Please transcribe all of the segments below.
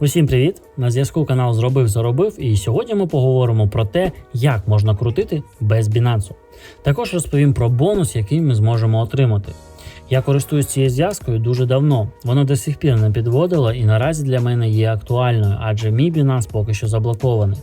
Усім привіт! На зв'язку канал Зробив Заробив, і сьогодні ми поговоримо про те, як можна крутити без бінансу. Також розповім про бонус, який ми зможемо отримати. Я користуюсь цією зв'язкою дуже давно. Вона до сих пір не підводила і наразі для мене є актуальною, адже мій бінанс поки що заблокований.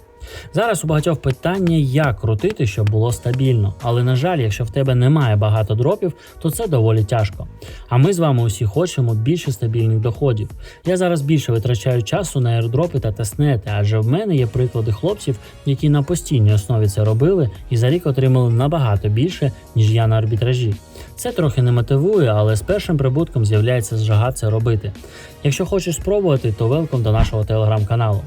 Зараз у багатьох питання, як крутити, щоб було стабільно. Але на жаль, якщо в тебе немає багато дропів, то це доволі тяжко. А ми з вами усі хочемо більше стабільних доходів. Я зараз більше витрачаю часу на аірдропи та тестнети, адже в мене є приклади хлопців, які на постійній основі це робили і за рік отримали набагато більше, ніж я на арбітражі. Це трохи не мотивує, але з першим прибутком з'являється жага це робити. Якщо хочеш спробувати, то велком до нашого телеграм-каналу.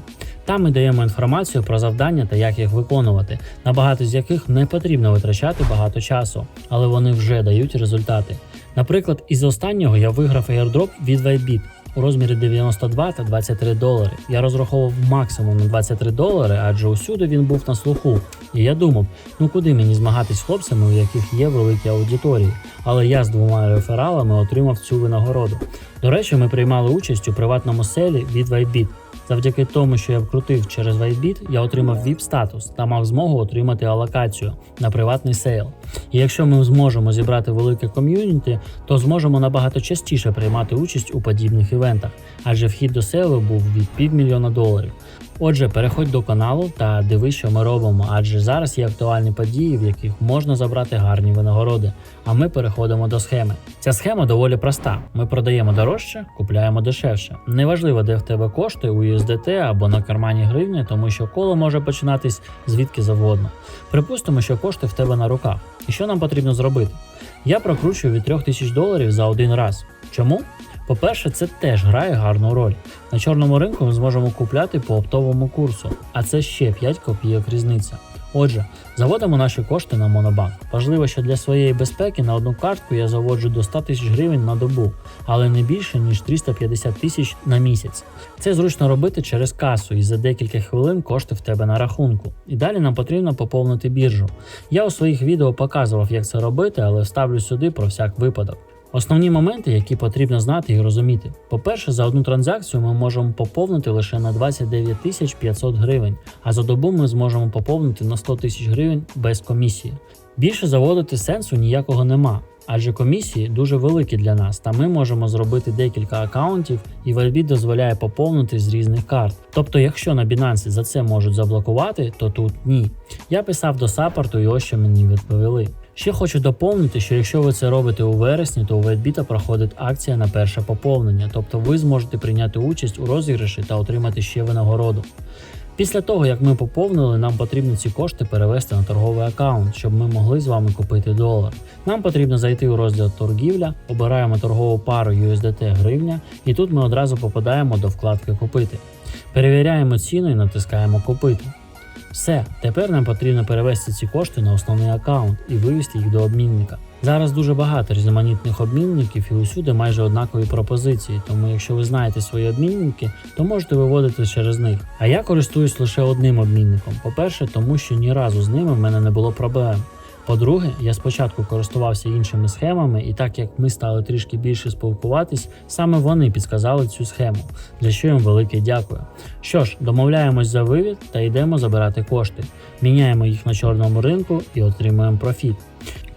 Там ми даємо інформацію про завдання та як їх виконувати, на багато з яких не потрібно витрачати багато часу, але вони вже дають результати. Наприклад, із останнього я виграв airdrop від Whitebit у розмірі 92 та 23 долари. Я розраховував максимум на 23 долари, адже усюди він був на слуху. І я думав, ну куди мені змагатись з хлопцями, у яких є великі аудиторії. Але я з двома рефералами отримав цю винагороду. До речі, ми приймали участь у приватному селі від Whitebit. Завдяки тому, що я вкрутив через вайбіт, я отримав VIP статус та мав змогу отримати алокацію на приватний сейл. І якщо ми зможемо зібрати велике ком'юніті, то зможемо набагато частіше приймати участь у подібних івентах, адже вхід до сейлу був від півмільйона доларів. Отже, переходь до каналу та дивись, що ми робимо, адже зараз є актуальні події, в яких можна забрати гарні винагороди. А ми переходимо до схеми. Ця схема доволі проста. Ми продаємо дорожче, купляємо дешевше. Неважливо, де в тебе кошти у USDT або на кармані гривні, тому що коло може починатись звідки завгодно. Припустимо, що кошти в тебе на руках. І що нам потрібно зробити? Я прокручую від 3000 доларів за один раз. Чому? По-перше, це теж грає гарну роль. На чорному ринку ми зможемо купляти по оптовому курсу, а це ще 5 копійок різниця. Отже, заводимо наші кошти на Монобанк. Важливо, що для своєї безпеки на одну картку я заводжу до 100 тисяч гривень на добу, але не більше ніж 350 тисяч на місяць. Це зручно робити через касу і за декілька хвилин кошти в тебе на рахунку. І далі нам потрібно поповнити біржу. Я у своїх відео показував, як це робити, але вставлю сюди про всяк випадок. Основні моменти, які потрібно знати і розуміти. По-перше, за одну транзакцію ми можемо поповнити лише на 29 тисяч 500 гривень, а за добу ми зможемо поповнити на 100 тисяч гривень без комісії. Більше заводити сенсу ніякого нема, адже комісії дуже великі для нас, та ми можемо зробити декілька акаунтів, і Valbit дозволяє поповнити з різних карт. Тобто, якщо на Binance за це можуть заблокувати, то тут ні. Я писав до саппорту і ось що мені відповіли. Ще хочу доповнити, що якщо ви це робите у вересні, то у Вайтбіта проходить акція на перше поповнення, тобто ви зможете прийняти участь у розіграші та отримати ще винагороду. Після того, як ми поповнили, нам потрібно ці кошти перевести на торговий аккаунт, щоб ми могли з вами купити долар. Нам потрібно зайти у розділ торгівля, обираємо торгову пару USDT гривня, і тут ми одразу попадаємо до вкладки Купити. Перевіряємо ціну і натискаємо Купити. Все, тепер нам потрібно перевести ці кошти на основний аккаунт і вивести їх до обмінника. Зараз дуже багато різноманітних обмінників і усюди майже однакові пропозиції, тому якщо ви знаєте свої обмінники, то можете виводити через них. А я користуюсь лише одним обмінником. По-перше, тому що ні разу з ними в мене не було проблем. По-друге, я спочатку користувався іншими схемами, і так як ми стали трішки більше спілкуватись, саме вони підсказали цю схему, за що їм велике дякую. Що ж, домовляємось за вивід та йдемо забирати кошти, міняємо їх на чорному ринку і отримуємо профіт.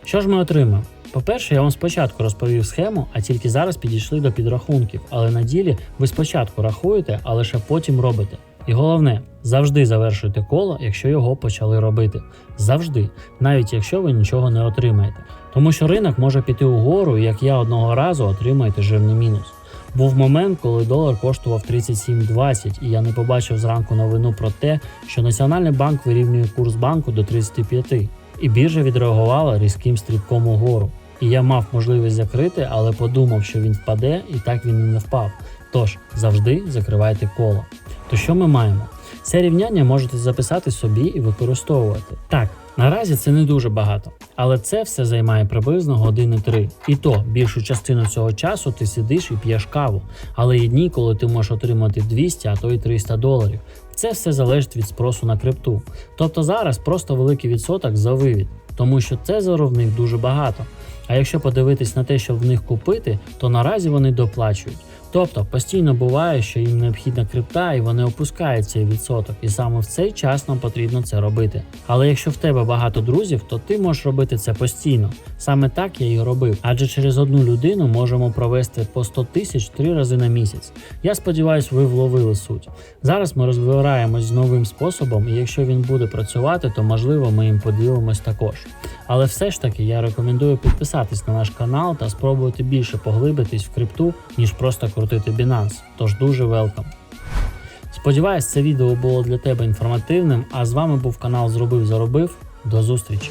Що ж ми отримаємо? По-перше, я вам спочатку розповів схему, а тільки зараз підійшли до підрахунків. Але на ділі ви спочатку рахуєте, а лише потім робите. І головне, завжди завершуйте коло, якщо його почали робити. Завжди, навіть якщо ви нічого не отримаєте. Тому що ринок може піти угору, як я одного разу отримаєте жирний мінус. Був момент, коли долар коштував 37,20, і я не побачив зранку новину про те, що Національний банк вирівнює курс банку до 35. І біржа відреагувала різким стрибком угору. І я мав можливість закрити, але подумав, що він впаде, і так він і не впав. Тож завжди закривайте коло. То що ми маємо? Це рівняння можете записати собі і використовувати. Так, наразі це не дуже багато, але це все займає приблизно години три. І то більшу частину цього часу ти сидиш і п'єш каву, але є дні, коли ти можеш отримати 200, а то й 300 доларів. Це все залежить від спросу на крипту. Тобто зараз просто великий відсоток за вивід, тому що цезару в них дуже багато. А якщо подивитись на те, що в них купити, то наразі вони доплачують. Тобто постійно буває, що їм необхідна крипта і вони опускають цей відсоток, і саме в цей час нам потрібно це робити. Але якщо в тебе багато друзів, то ти можеш робити це постійно. Саме так я і робив, адже через одну людину можемо провести по 100 тисяч три рази на місяць. Я сподіваюся, ви вловили суть. Зараз ми розбираємось з новим способом, і якщо він буде працювати, то можливо ми їм поділимось також. Але все ж таки я рекомендую підписатись на наш канал та спробувати більше поглибитись в крипту, ніж просто крутити Binance. Тож дуже велкам. Сподіваюсь, це відео було для тебе інформативним. А з вами був канал Зробив Заробив. До зустрічі!